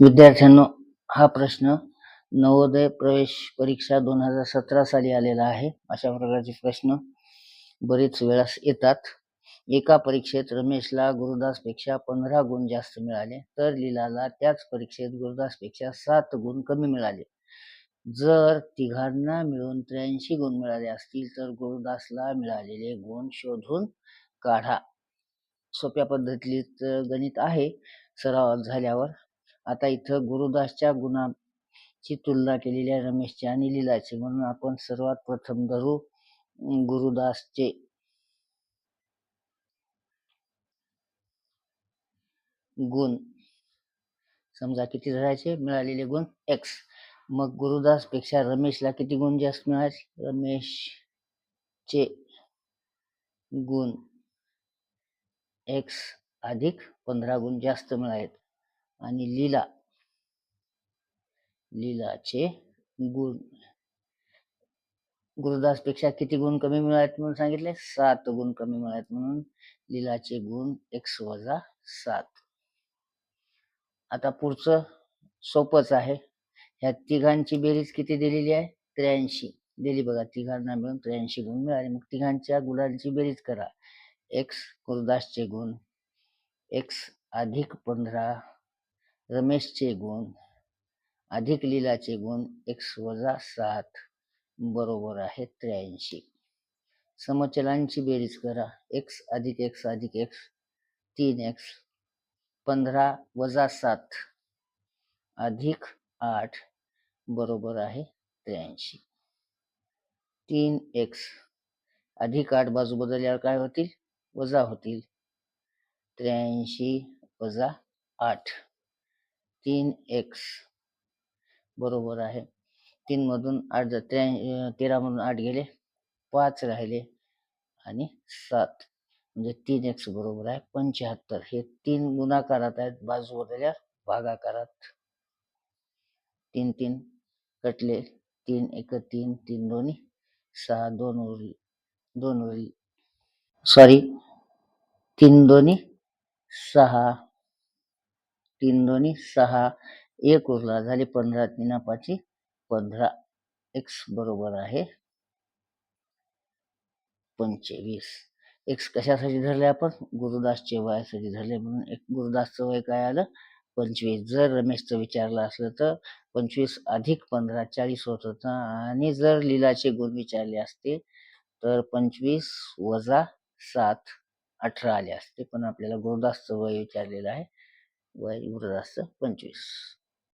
विद्यार्थ्यांनो हा प्रश्न नवोदय प्रवेश परीक्षा दोन हजार सतरा साली आलेला आहे. अशा प्रकारचे प्रश्न बरेच वेळास येतात. एका परीक्षेत रमेशला गुरुदासपेक्षा पंधरा गुण जास्त मिळाले तर लीलाला त्याच परीक्षेत गुरुदासपेक्षा सात गुण कमी मिळाले. जर तिघांना मिळून त्र्याऐंशी गुण मिळाले असतील तर गुरुदासला मिळालेले गुण शोधून काढा. सोप्या पद्धतीत गणित आहे. सराव झाल्यावर आता इथं गुरुदासच्या गुणाची तुलना केलेली आहे रमेशची आणि लिलाची. म्हणून आपण सर्वात प्रथम धरू गुरुदासचे. गुण. समजा किती धरायचे? मिळालेले गुण एक्स मग गुरुदासपेक्षा रमेशला किती गुण जास्त मिळाले? रमेशचे गुण एक्स अधिक पंधरा गुण जास्त मिळालेत. आणि लीला. लीलाचे गुण. गुरुदासपेक्षा किती गुण कमी मिळालेत म्हणून सांगितले? सात गुण कमी मिळालेत म्हणून लीलाचे गुण एक्स वजा सात. आता पुढचं सोपंच आहे. ह्या तिघांची बेरीज किती दिलेली आहे? त्र्याऐंशी. दिली बघा तिघांना मिळून त्र्याऐंशी गुण मिळाले. मग तिघांच्या गुणांची बेरीज करा. एक्स गुरुदासचे गुण. एक्स अधिक पंधरा रमेशचे गुण अधिक लीलाचे गुण एक्स वजा सात बरोबर आहे त्र्याऐंशी. समचलांची बेरीज करा. एक्स अधिक एक्स अधिक एक्स तीन एक्स पंधरा वजा सात अधिक आठ बरोबर आहे त्र्याऐंशी. तीन एक्स अधिक आठ बाजू बदलल्यावर काय होतील? वजा होतील. त्र्याऐंशी वजा आठ. तीन एक्स बरोबर आहे. तीनमधून आठ जा- त्र्या तेरामधून आठ गेले पाच राहिले आणि सात. म्हणजे तीन एक्स बरोबर आहे पंच्याहत्तर. हे तीन गुणाकारात आहेत बाजूवरल्या भागाकारात. तीन तीन कटले तीन एक तीन तीन दोन्ही सहा दोन उरली दोन उरली सॉरी तीन दोन्ही सहा तीन दोन्ही सहा एक उरला. झाली पंधरा तीन पाची पंधरा. एक्स बरोबर आहे. पंचवीस. एक्स कशासाठी धरले आपण? गुरुदासचे वयासाठी धरले. म्हणून एक गुरुदासचं वय काय आलं? पंचवीस. जर रमेशचं विचारलं असलं तर पंचवीस अधिक पंधरा चाळीस होत होतं. आणि जर लीलाचे गुण विचारले असते तर पंचवीस वजा सात अठरा आले असते. पण आपल्याला गुरुदासचं वय विचारलेलं आहे. वय गुरुदासचं पंचवीस